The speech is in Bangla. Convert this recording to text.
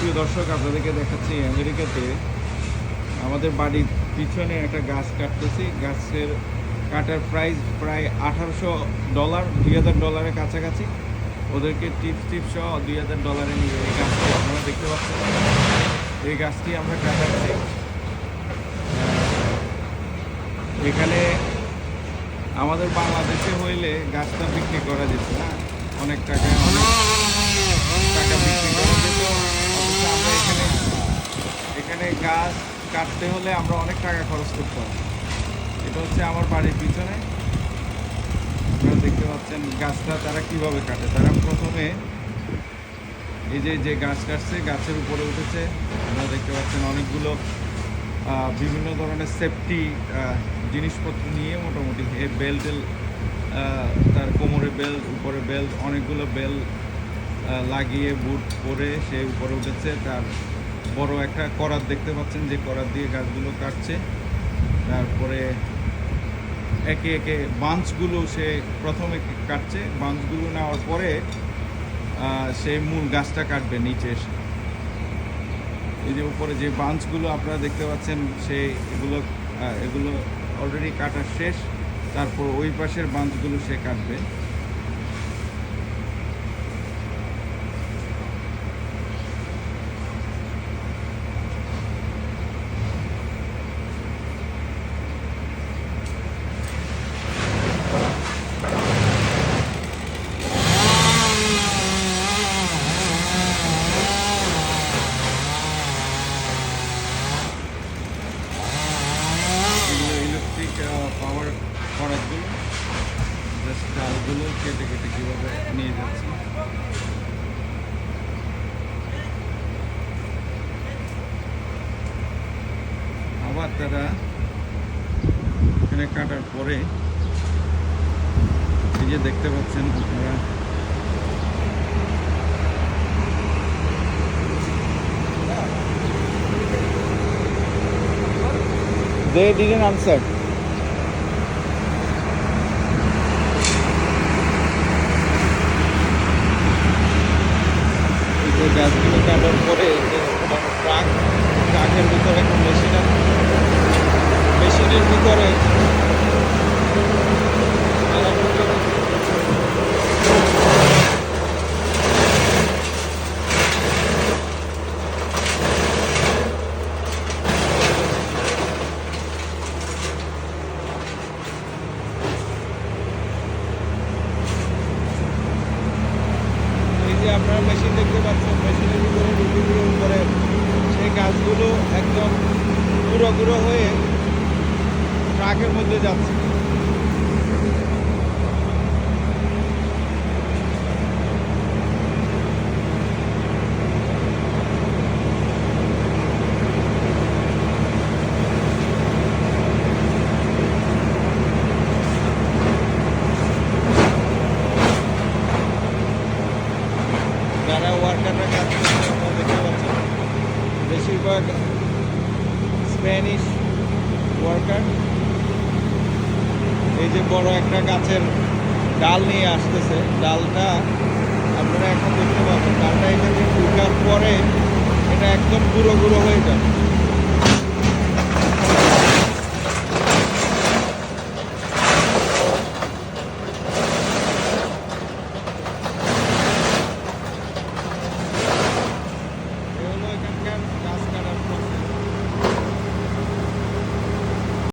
প্রিয় দর্শক, আপনাদেরকে দেখাচ্ছি আমেরিকাতে। আমাদের বাড়ির পিছনে একটা গাছ কাটতেছি। গাছের কাটার প্রাইস প্রায় আঠারোশো ডলার দুই হাজার ডলারের কাছাকাছি। ওদেরকে টিপস টিপস সহ দুই হাজার ডলারে নিয়ে এই গাছটি আপনারা দেখতে পাচ্ছেন। এই গাছটি আমরা কাটাচ্ছি। এখানে আমাদের বাংলাদেশে হইলে গাছটা বিক্রি করা যেত না। অনেক টাকা অনেক টাকা বিক্রি করা যেত অথচ আমরা এখানে এখানে গাছ কাটতে হলে আমরা অনেক টাকা খরচ করতাম এটা হচ্ছে আমার বাড়ির পিছনে। আপনারা দেখতে পাচ্ছেন গাছটা তারা কীভাবে কাটে। তারা প্রথমে এই যে যে গাছ কাটছে, গাছের উপরে উঠেছে। আপনারা দেখতে পাচ্ছেন অনেকগুলো বিভিন্ন ধরনের সেফটি জিনিসপত্র নিয়ে মোটামুটি এই বেল্টেল তার কোমরে বেল্ট উপরে বেল্ট অনেকগুলো বেল্ট লাগিয়ে বুট পরে সে উপরে উঠেছে। তার বড় একটা করাত দেখতে পাচ্ছেন, যে করাত দিয়ে গাছগুলো কাটছে। তারপরে একে একে বাঞ্চগুলো সে প্রথমে কাটছে। বাঞ্চগুলো নেওয়ার পরে সে মূল গাছটা কাটবে নিচে এসে। এই যে উপরে যে বাঞ্চগুলো আপনারা দেখতে পাচ্ছেন, সে এগুলো এগুলো অলরেডি কাটা শেষ। তারপর ওই পাশের বাঞ্চগুলো সে কাটবে। ডালগুলো কেটে কেটে কীভাবে নিয়ে যাচ্ছে আবার তারা এখানে কাটার পরে এই যে দেখতে পাচ্ছেন আপনারা, They didn't answer. গাছগুলো কাটার পরে ট্রাক ট্রাকের ভিতরে একটা মেশিন মেশিনের ভিতরে তারা ভিতরে এই যে আপনারা মেশিন দেখতে পাচ্ছেন মেশিনের ভিতরে দিয়ে উপরে। সেই গাছগুলো একদম গুঁড়ো গুঁড়ো হয়ে ট্রাকের মধ্যে যাচ্ছে। যারা ওয়ার্কাররা কাজ করছে দেখতে পাচ্ছেন বেশিরভাগ স্প্যানিশ ওয়ার্কার এই যে বড় একটা গাছের ডাল নিয়ে আসতেছে, ডালটা আপনারা এখন দেখতে পাবেন। ডালটা এখানে ঢুকার পরে এটা একদম গুঁড়ো গুঁড়ো হয়ে যাবে।